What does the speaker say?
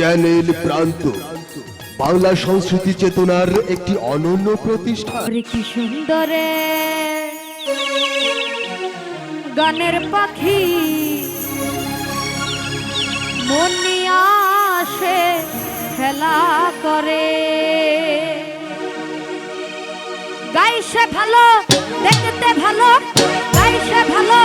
Channel প্রান্ত। বাংলা সংস্কৃতি চেতনার একটি অনন্য প্রতিষ্ঠান। কি সুন্দরে। গানের পাখি মন আসে, খেলা করে। গাইছে ভালো, দেখতে ভালো গাইছে ভালো।